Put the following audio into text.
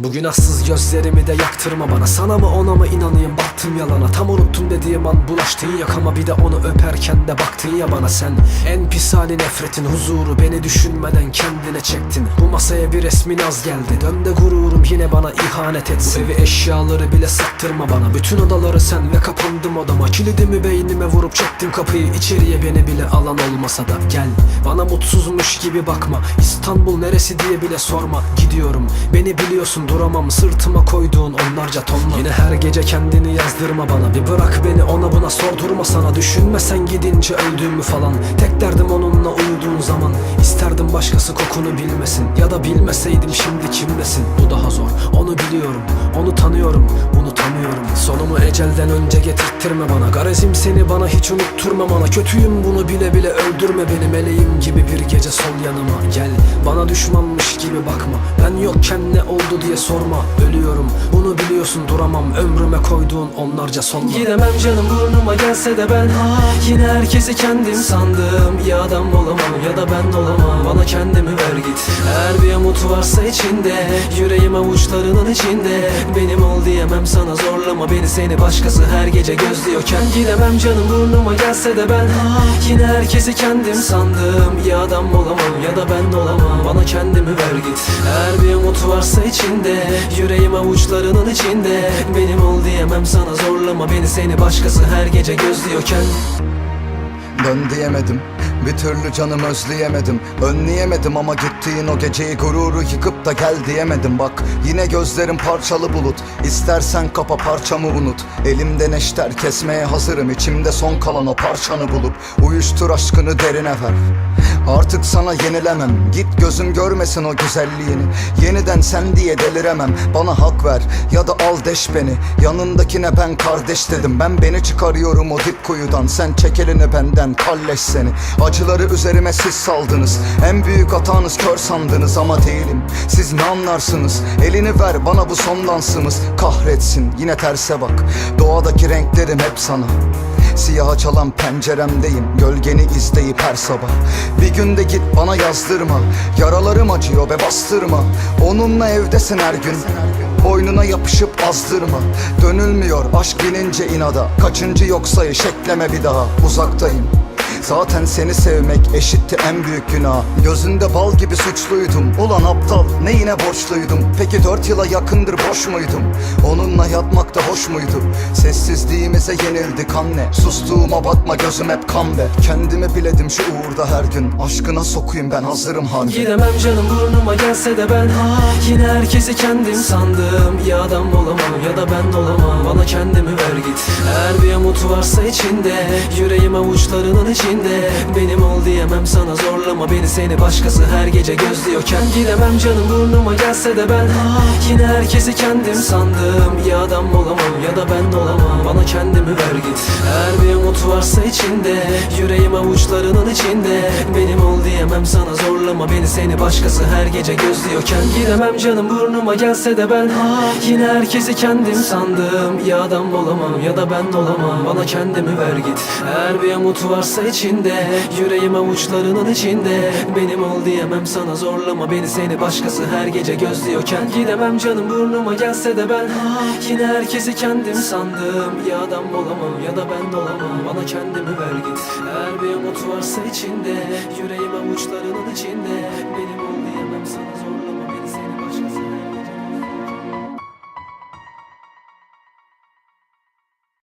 Bu günahsız gözlerimi de yaktırma bana. Sana mı ona mı inanayım? Baktım yalana. Tam unuttum dediğim an bulaştın yakama. Bir de onu öperken de baktın ya bana sen. En pis hali nefretin huzuru Beni düşünmeden kendine çektin. Bu masaya bir resmin az geldi. Dön de gururum yine bana ihanet etsin. Bu evi eşyaları bile sattırma bana. Bütün odaları sen ve kapandım odama. Kilidimi beynime vurup çektim kapıyı. İçeriye beni bile alan olmasa da Gel. Bana mutsuzmuş gibi bakma. İstanbul neresi diye bile sorma. Gidiyorum. Beni biliyorsun duramam Sırtıma koyduğun onlarca tonla. Yine her gece kendini yazdırma bana. Bir bırak beni ona buna sordurma sana. Düşünmesen gidince öldüğümü falan. Tek derdim onunla uyuduğun zaman. İsterdim başkası kokunu bilmesin. Ya da bilmeseydim şimdi kimdesin Bu daha zor. Onu biliyorum Onu tanıyorum bunu tanıyorum. Sonumu ecelden önce getirttirme bana. Garezim seni bana hiç unutturma bana. Kötüyüm bunu bile bile öldürme beni. Meleğim gibi bir gece sol yanıma. Gel bana düşmanmış gibi bakma. Ben yokken ne oldu diye sorma Ölüyorum. Bunu biliyorsun duramam. Ömrüme koyduğun onlarca sonla. Gidemem canım burnuma gelse de ben Yine herkesi kendim sandım. Ya adam olamam ya da ben olamam. Bana kendimi ver git. Eğer bir umut varsa içinde Yüreğim avuçlarının içinde. Benim ol diyemem sana zorlama beni. Seni başkası her gece gözlüyorken Gidemem canım burnuma gelse de ben Yine herkesi kendim sandım. Ya adam olamam ya da ben olamam. Bana kendimi ver git. Eğer bir umut varsa içinde Yüreğim avuçlarının içinde. Benim ol diyemem sana zorlama beni Seni başkası her gece gözlüyorken. Dön diyemedim bir türlü canım özleyemedim. Önleyemedim ama gittiğin o geceyi gururu yıkıp da gel diyemedim. Bak yine gözlerim parçalı bulut. İstersen kapa parçamı unut. Elimde neşter kesmeye hazırım içimde son kalan o parçanı bulup. Uyuştur aşkını derine ver Artık sana yenilemem. Git gözüm görmesin o güzelliğini. Yeniden sen diye deliremem. Bana hak ver ya da al deş beni. Yanındakine ben kardeş dedim. Ben beni çıkarıyorum o dip kuyudan. Sen çek elini benden kalleş seni. Acıları üzerime siz saldınız. En büyük hatanız kör sandınız ama değilim. Siz ne anlarsınız? Elini ver bana bu son dansımız. Kahretsin. Yine terse bak. Doğadaki renklerim hep sana Siyaha çalan penceremdeyim Gölgeni izleyip her sabah. Bir günde git bana yazdırma Yaralarım acıyor ve bastırma. Onunla evdesin her gün Boynuna yapışıp azdırma. Dönülmüyor aşk binince inada Kaçıncı yok sayı şekleme bir daha. Uzaktayım Zaten seni sevmek eşitti en büyük günah. Gözünde bal gibi suçluydum. Ulan aptal ne yine borçluydum? Peki dört yıla yakındır boş muydum? Onunla yatmak da hoş muydu? Sessizliğimize yenildik anne. Sustuğuma bakma gözüm hep kan be. Kendimi biledim şu uğurda her gün. Aşkına sokuyum ben hazırım harbi Gidemem canım burnuma gelse de ben. Yine herkesi kendim sandım. Ya adam olamam ya da ben olamam. Bana kendimi ver git Eğer bir umut varsa içinde. Yüreğim avuçlarının içinde. Benim ol diyemem sana zorlama beni. Seni başkası her gece gözlüyorken Gidemem canım burnuma gelse de ben. Yine herkesi kendim sandım. Ya adam olamam ya da ben olamam. Bana kendimi ver git. Eğer bir umut varsa içinde. Yüreğim avuçlarının içinde. Benim ol diyemem sana zorlama beni. Seni başkası her gece gözlüyorken Gidemem canım burnuma gelse de ben. Yine herkesi kendim sandım. Ya adam olamam ya da ben olamam Bana kendimi ver git. Eğer bir umut varsa içinde Yüreğim avuçlarının içinde. Benim ol diyemem sana zorlama beni. Seni başkası her gece gözlüyorken Gidemem. Canım burnuma gelse de ben Yine herkesi kendim sandım. Ya adam olamam ya da ben olamam Bana kendimi ver git. Eğer bir umut varsa içinde Yüreğim avuçlarının içinde